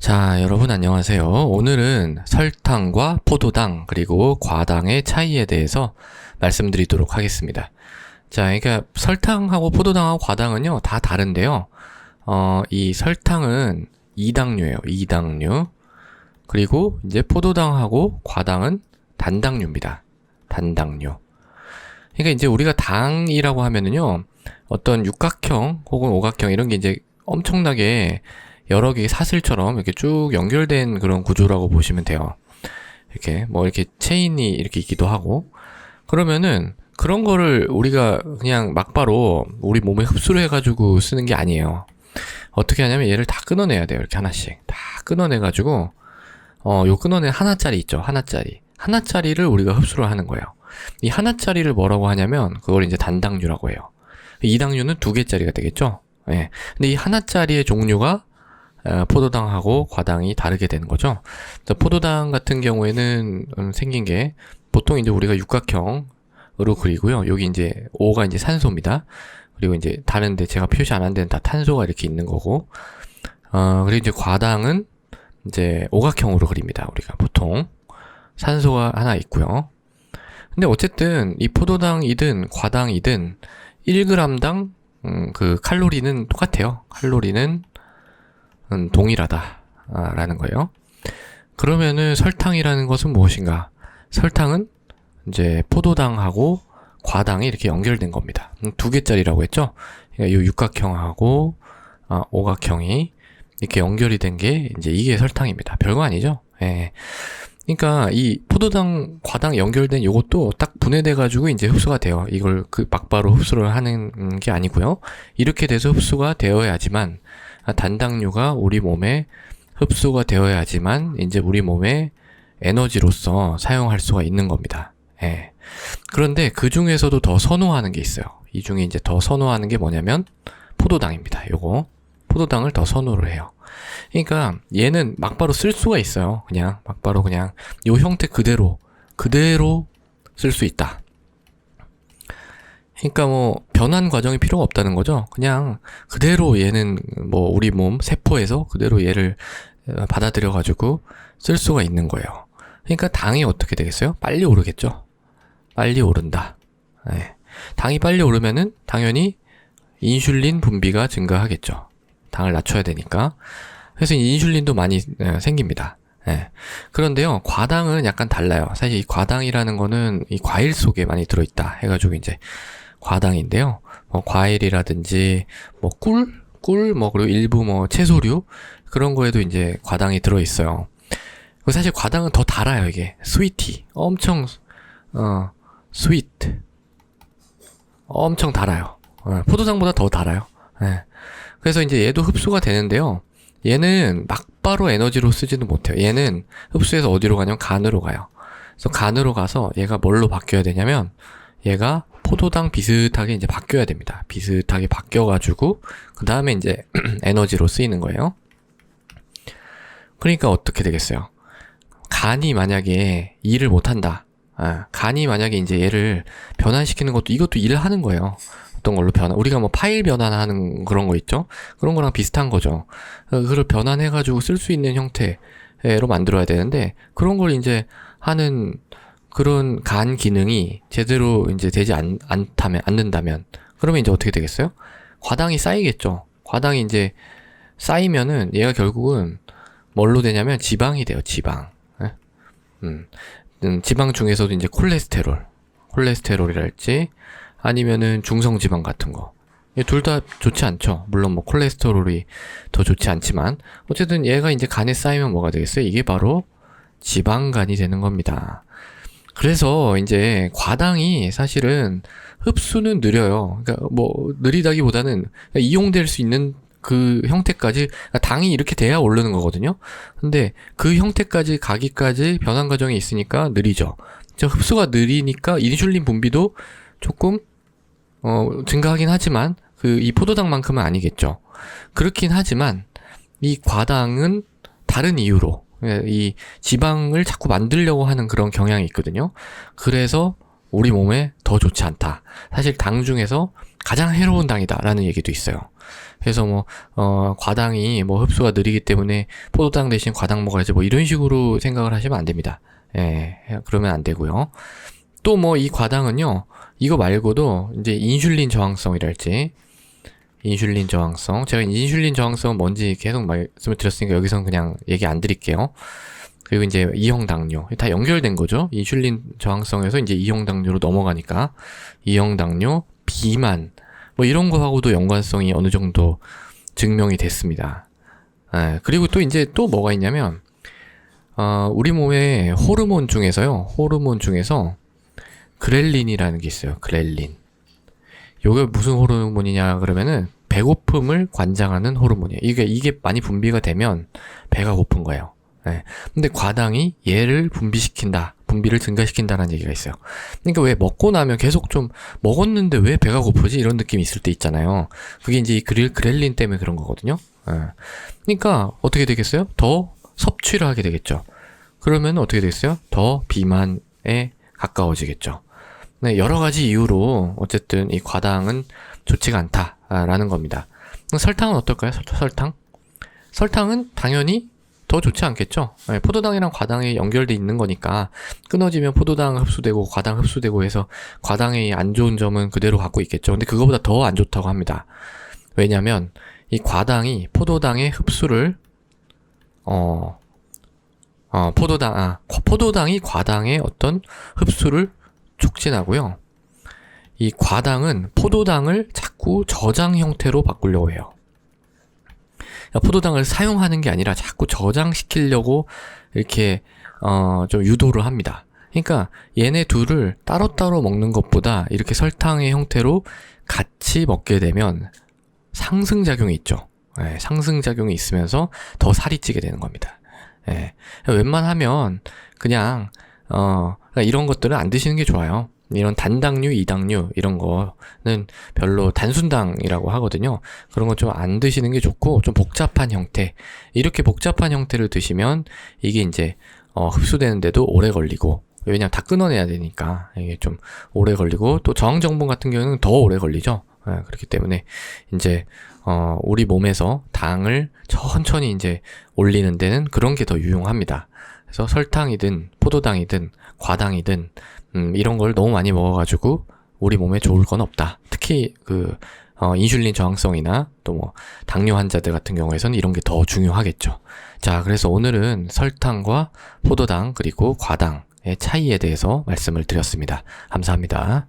자, 여러분 안녕하세요. 오늘은 설탕과 포도당 그리고 과당의 차이에 대해서 말씀드리도록 하겠습니다. 자, 그러니까 설탕하고 포도당하고 과당은요 다 다른데요. 어, 이 설탕은 이당류예요. 이당류. 그리고 이제 포도당하고 과당은 단당류입니다. 단당류. 그러니까 이제 우리가 당이라고 하면은요 어떤 육각형 혹은 오각형 이런 게 이제 엄청나게 여러 개의 사슬처럼 이렇게 쭉 연결된 그런 구조라고 보시면 돼요. 이렇게 뭐 이렇게 체인이 이렇게 있기도 하고 그러면은 그런 거를 우리가 그냥 막바로 우리 몸에 흡수를 해가지고 쓰는 게 아니에요. 어떻게 하냐면 얘를 다 끊어내야 돼요. 이렇게 하나씩 다 끊어내가지고 어 요 끊어낸 하나짜리 있죠. 하나짜리 하나짜리를 우리가 흡수를 하는 거예요. 이 하나짜리를 뭐라고 하냐면 그걸 이제 단당류라고 해요. 이당류는 두 개짜리가 되겠죠. 예. 근데 이 하나짜리의 종류가 어, 포도당하고 과당이 다르게 되는 거죠. 포도당 같은 경우에는 음, 생긴 게 보통 이제 우리가 육각형으로 그리고요. 여기 이제 O가 이제 산소입니다. 그리고 이제 다른데 제가 표시 안 한 데는 다 탄소가 이렇게 있는 거고, 어, 그리고 이제 과당은 이제 오각형으로 그립니다. 우리가 보통 산소가 하나 있고요. 근데 어쨌든 이 포도당이든 과당이든 1g당 음, 그 칼로리는 똑같아요. 칼로리는 음, 동일하다라는 거예요. 그러면은 설탕이라는 것은 무엇인가? 설탕은 이제 포도당하고 과당이 이렇게 연결된 겁니다. 음, 두 개짜리라고 했죠? 그러니까 이 육각형하고 아, 오각형이 이렇게 연결이 된 게 이제 이게 설탕입니다. 별거 아니죠? 예. 그러니까 이 포도당 과당 연결된 요것도 딱 분해돼 가지고 이제 흡수가 돼요. 이걸 그 막바로 흡수를 하는 게 아니고요. 이렇게 돼서 흡수가 되어야지만 단당류가 우리 몸에 흡수가 되어야지만 이제 우리 몸에 에너지로서 사용할 수가 있는 겁니다. 예. 그런데 그 중에서도 더 선호하는 게 있어요. 이 중에 이제 더 선호하는 게 뭐냐면 포도당입니다. 요거 포도당을 더 선호를 해요. 그러니까 얘는 막바로 쓸 수가 있어요. 그냥 막바로 그냥 요 형태 그대로 그대로 쓸 수 있다. 그러니까 뭐 변환 과정이 필요가 없다는 거죠. 그냥 그대로 얘는 뭐 우리 몸 세포에서 그대로 얘를 받아들여 가지고 쓸 수가 있는 거예요. 그러니까 당이 어떻게 되겠어요? 빨리 오르겠죠. 빨리 오른다. 네. 당이 빨리 오르면은 당연히 인슐린 분비가 증가하겠죠. 당을 낮춰야 되니까. 그래서 인슐린도 많이 네, 생깁니다. 네. 그런데요, 과당은 약간 달라요. 사실 이 과당이라는 거는 이 과일 속에 많이 들어있다 해가지고 이제 과당인데요. 뭐 과일이라든지 뭐 꿀, 꿀, 뭐 그리고 일부 뭐 채소류 그런 거에도 이제 과당이 들어 있어요. 사실 과당은 더 달아요 이게 스위티 엄청 어 스위트 엄청 달아요. 어, 포도당보다 더 달아요. 네. 그래서 이제 얘도 흡수가 되는데요. 얘는 막바로 에너지로 쓰지는 못해요. 얘는 흡수해서 어디로 가냐면 간으로 가요. 그래서 간으로 가서 얘가 뭘로 바뀌어야 되냐면 얘가 포도당 비슷하게 이제 바뀌어야 됩니다. 비슷하게 바뀌어가지고 그 다음에 이제 에너지로 쓰이는 거예요. 그러니까 어떻게 되겠어요? 간이 만약에 일을 못한다. 아, 간이 만약에 이제 얘를 변환시키는 것도 이것도 일을 하는 거예요. 어떤 걸로 변환, 우리가 뭐 파일 변환하는 그런 거 있죠? 그런 거랑 비슷한 거죠. 어, 그걸 변환해가지고 쓸 수 있는 형태로 만들어야 되는데, 그런 걸 이제 하는 그런 간 기능이 제대로 이제 되지 않, 않다면, 않는다면, 그러면 이제 어떻게 되겠어요? 과당이 쌓이겠죠. 과당이 이제 쌓이면은 얘가 결국은 뭘로 되냐면 지방이 돼요, 지방. 예? 음, 음, 지방 중에서도 이제 콜레스테롤, 콜레스테롤이랄지 아니면은 중성지방 같은 거. 둘 다 좋지 않죠. 물론 뭐 콜레스테롤이 더 좋지 않지만 어쨌든 얘가 이제 간에 쌓이면 뭐가 되겠어요? 이게 바로 지방간이 되는 겁니다. 그래서 이제 과당이 사실은 흡수는 느려요. 그러니까 뭐 느리다기보다는 이용될 수 있는 그 형태까지 그러니까 당이 이렇게 돼야 오르는 거거든요. 근데 그 형태까지 가기까지 변환 과정이 있으니까 느리죠. 흡수가 느리니까 인슐린 분비도 조금 어 증가하긴 하지만 그 이 포도당만큼은 아니겠죠. 그렇긴 하지만 이 과당은 다른 이유로 예, 이 지방을 자꾸 만들려고 하는 그런 경향이 있거든요. 그래서 우리 몸에 더 좋지 않다. 사실 당 중에서 가장 해로운 당이다라는 얘기도 있어요. 그래서 뭐, 어, 과당이 뭐 흡수가 느리기 때문에 포도당 대신 과당 먹어야지 뭐 이런 식으로 생각을 하시면 안 됩니다. 예, 그러면 안 되고요. 또 뭐 이 과당은요, 이거 말고도 이제 인슐린 저항성이랄지, 인슐린 저항성. 제가 인슐린 저항성은 뭔지 계속 말씀을 드렸으니까 여기서는 그냥 얘기 안 드릴게요. 그리고 이제 이형 당뇨. 다 연결된 거죠. 인슐린 저항성에서 이제 이형 당뇨로 넘어가니까 이형 당뇨, 비만 뭐 이런 거하고도 연관성이 어느 정도 증명이 됐습니다. 예, 그리고 또 이제 또 뭐가 있냐면 어, 우리 몸의 호르몬 중에서요. 호르몬 중에서 그렐린이라는 게 있어요. 그렐린. 요게 무슨 호르몬이냐 그러면은 배고픔을 관장하는 호르몬이에요. 이게 이게 많이 분비가 되면 배가 고픈 거예요. 예. 근데 과당이 얘를 분비시킨다. 분비를 증가시킨다라는 얘기가 있어요. 그러니까 왜 먹고 나면 계속 좀 먹었는데 왜 배가 고프지? 이런 느낌이 있을 때 있잖아요. 그게 이제 이 그릴, 그렐린 때문에 그런 거거든요. 예. 그러니까 어떻게 되겠어요? 더 섭취를 하게 되겠죠. 그러면 어떻게 되겠어요? 더 비만에 가까워지겠죠. 네, 여러 가지 이유로 어쨌든 이 과당은 좋지가 않다라는 겁니다. 설탕은 어떨까요? 설- 설탕? 설탕은 당연히 더 좋지 않겠죠. 네, 포도당이랑 과당이 연결돼 있는 거니까 끊어지면 포도당 흡수되고 과당 흡수되고 해서 과당의 안 좋은 점은 그대로 갖고 있겠죠. 근데 그거보다 더 안 좋다고 합니다. 왜냐면 이 과당이 포도당의 흡수를 어, 어 포도당 아 포도당이 과당의 어떤 흡수를 촉진하고요. 이 과당은 포도당을 자꾸 저장 형태로 바꾸려고 해요. 그러니까 포도당을 사용하는 게 아니라 자꾸 저장시키려고 이렇게 어, 좀 유도를 합니다. 그러니까 얘네 둘을 따로따로 먹는 것보다 이렇게 설탕의 형태로 같이 먹게 되면 상승작용이 있죠. 예, 상승작용이 있으면서 더 살이 찌게 되는 겁니다. 예, 웬만하면 그냥 어, 그러니까 이런 것들은 안 드시는 게 좋아요. 이런 단당류, 이당류 이런 거는 별로 단순당이라고 하거든요. 그런 건 좀 안 드시는 게 좋고 좀 복잡한 형태. 이렇게 복잡한 형태를 드시면 이게 이제 어, 흡수되는데도 오래 걸리고 왜냐면 다 끊어내야 되니까 이게 좀 오래 걸리고 또 저항 정분 같은 경우는 더 오래 걸리죠. 예, 그렇기 때문에 이제 어, 우리 몸에서 당을 천천히 이제 올리는 데는 그런 게 더 유용합니다. 그래서 설탕이든 포도당이든 과당이든 음, 이런 걸 너무 많이 먹어가지고 우리 몸에 좋을 건 없다. 특히 그 어, 인슐린 저항성이나 또 뭐 당뇨 환자들 같은 경우에서는 이런 게 더 중요하겠죠. 자, 그래서 오늘은 설탕과 포도당 그리고 과당의 차이에 대해서 말씀을 드렸습니다. 감사합니다.